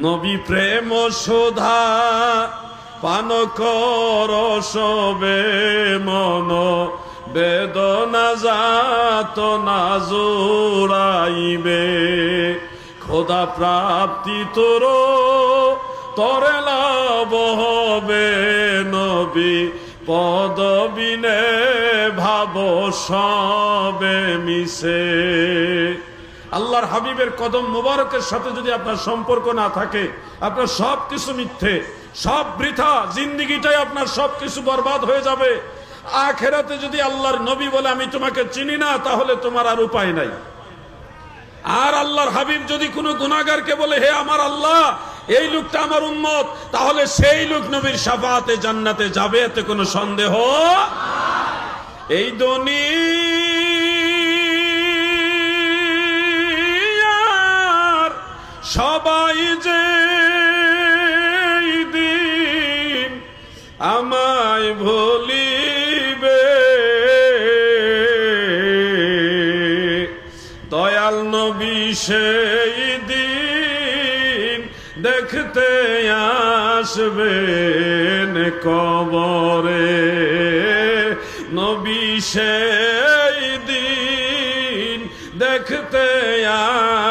নবী প্রেম সোধা পান কর সবে মন, বেদনা যাত না জোড়াইবে। খোদা প্রাপ্তি তোর, তরে লাভ হবে নবী। পদবিনে ভাব সবে মিশে। আল্লাহর হাবিবের কদম মুবারকের সাথে যদি আপনার সম্পর্ক না থাকে, আপনার সব কিছু মিথ্যে, সব বৃথা, জিন্দিগিটাই আপনার সব কিছু বরবাদ হয়ে যাবে। আখেরাতে যদি আল্লাহর নবী বলে আমি তোমাকে চিনি না, তাহলে তোমার আর উপায় নাই। আর আল্লাহর হাবিব যদি কোনো গুনাগারকে বলে, হে আমার আল্লাহ, এই লোকটা আমার উন্মত তাহলে সেই লোক নবীর সাফাতে জান্নাতে যাবে, এতে কোনো সন্দেহ এই দুনিয়ার সবাই যে দিন আমায় ভুলিবে। দয়াল নবী সেই দিন দেখতে আসবেন কবরে। নবী সেই দেখতে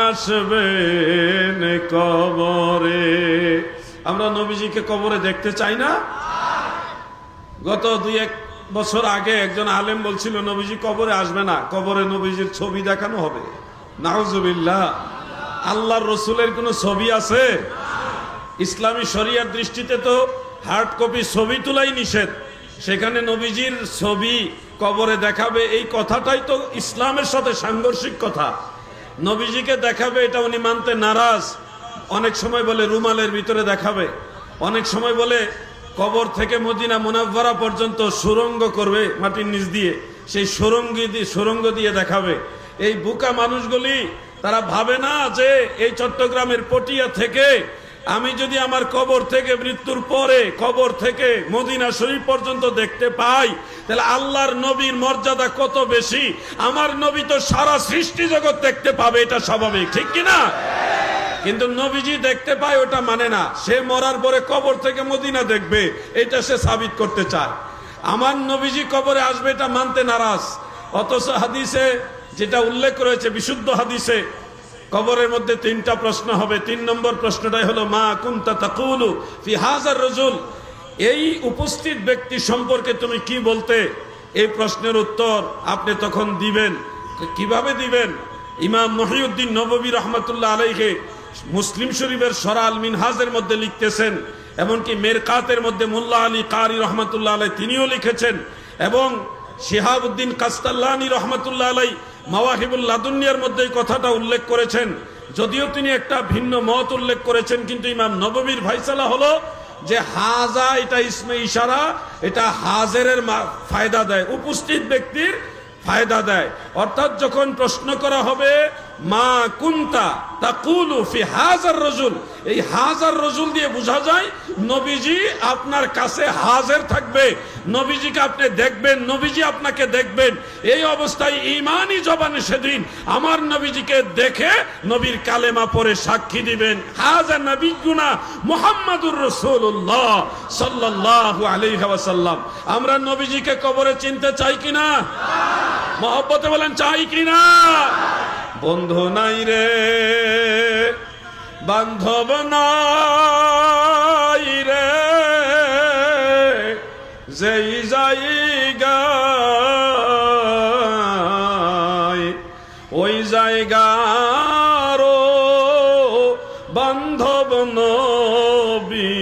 আসবেন কবরে। আমরা নবীজিকে কবরে দেখতে চাই না? গত দুই এক বছর আগে একজন আলেম বলছিল, নবীজি কবরে আসবে না, কবরে নবীজির ছবি দেখানো হবে। নাহজুবিল্লাহ আল্লাহর রসুলের কোনো ছবি আছে? ইসলামী শরিয়ার দৃষ্টিতে তো হার্ড কপি ছবি তোলাই নিষেধ। সেখানে নবীজির ছবি কবরে দেখাবে, এই কথাটাই তো ইসলামের সাথে সাংঘর্ষিক কথা। নবীজিকে দেখাবে, এটা উনি মানতে নারাজ। অনেক সময় বলে রুমালের ভিতরে দেখাবে। অনেক সময় বলে কবর থেকে মদিনা মুনাফারা পর্যন্ত সুরঙ্গ করবে মাটির নিচ দিয়ে। সেই সুরঙ্গি দিয়ে সুরঙ্গ দিয়ে দেখাবে। এই বুকা মানুষগুলি, তারা ভাবে না যে এই চট্টগ্রামের পটিয়া থেকে আমি যদি আমার কবর থেকে মৃত্যুর পরে কবর থেকে মদিনা শরীফ পর্যন্ত দেখতে পাই, তাহলে আল্লাহর নবীর মর্যাদা কত বেশি? আমার নবী তো সারা সৃষ্টি জগৎ দেখতে পাবে, এটা স্বাভাবিক, ঠিক কিনা? কিন্তু নবীজি দেখতে পায়, ওটা মানে না। সে মরার পরে কবর থেকে মদিনা দেখবে, এটা সে সাবিত করতে চায়। আমার নবীজি কবরে আসবে, এটা মানতে নারাজ। অথচ হাদিসে যেটা উল্লেখ রয়েছে, বিশুদ্ধ হাদিসে কবরের মধ্যে তিনটা প্রশ্ন হবে। তিন নম্বর প্রশ্নটাই হলো, মা কুন্তা তাকুলু ফি হাজার রজুল? এই উপস্থিত ব্যক্তি সম্পর্কে তুমি কি বলতে? এই প্রশ্নের উত্তর আপনি তখন দিবেন। কীভাবে দিবেন? ইমাম মহিউদ্দিন নববী রহমতুল্লাহ আলাইকে মুসলিম শরীফের সরাল মিনহাজের মধ্যে লিখতেছেন, এমনকি মেরকাতের মধ্যে মোল্লা আলী কারি রহমতুল্লাহ আলাই তিনিও লিখেছেন, এবং শিহাবুদ্দিন কাস্তাল্লানি রহমতুল্লাহ আলাই মাওয়াহিবুল লাদুনিয়ার মধ্যে এই কথাটা উল্লেখ করেছেন। যদিও তিনি একটা ভিন্ন মত উল্লেখ করেছেন, কিন্তু ইমাম নববীর ভাইসালা হলো যে হাজা এটা ইসমে ইশারা, এটা হাজেরের ফায়দা দেয়, উপস্থিত ব্যক্তির ফায়দা দেয়। অর্থাৎ যখন প্রশ্ন করা হবে মা কুন্তা তাকুলু ফি হাজার রজুল। এই হাজার রজুল দিয়ে বোঝা যায়, নবীজি আপনার কাছে হাজার থাকবে, নবীজিকে আপনি দেখবেন, নবীজি আপনাকে দেখবেন। এই অবস্থায় ইমানই জবানে সেদিন আমার নবীজিকে দেখে নবীর কালেমা পরে সাক্ষী দিবেন। হাজার নবী গুনা মোহাম্মদুর রসুল্লাহ সাল্লাহ আলাইহি ওয়াসাল্লাম। আমরা নবীজিকে কবরে চিনতে চাই কিনা? মহব্বতে বলেন, চাই কিনা? বন্ধু নাই রে, বান্ধব নাই রে। যেই জায়গায় ওই জায়গার বান্ধব নবী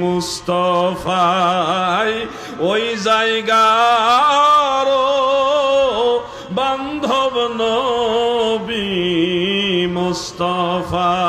মুস্তফাই, ওই জায়গার বান্ধব নবী মুস্তফা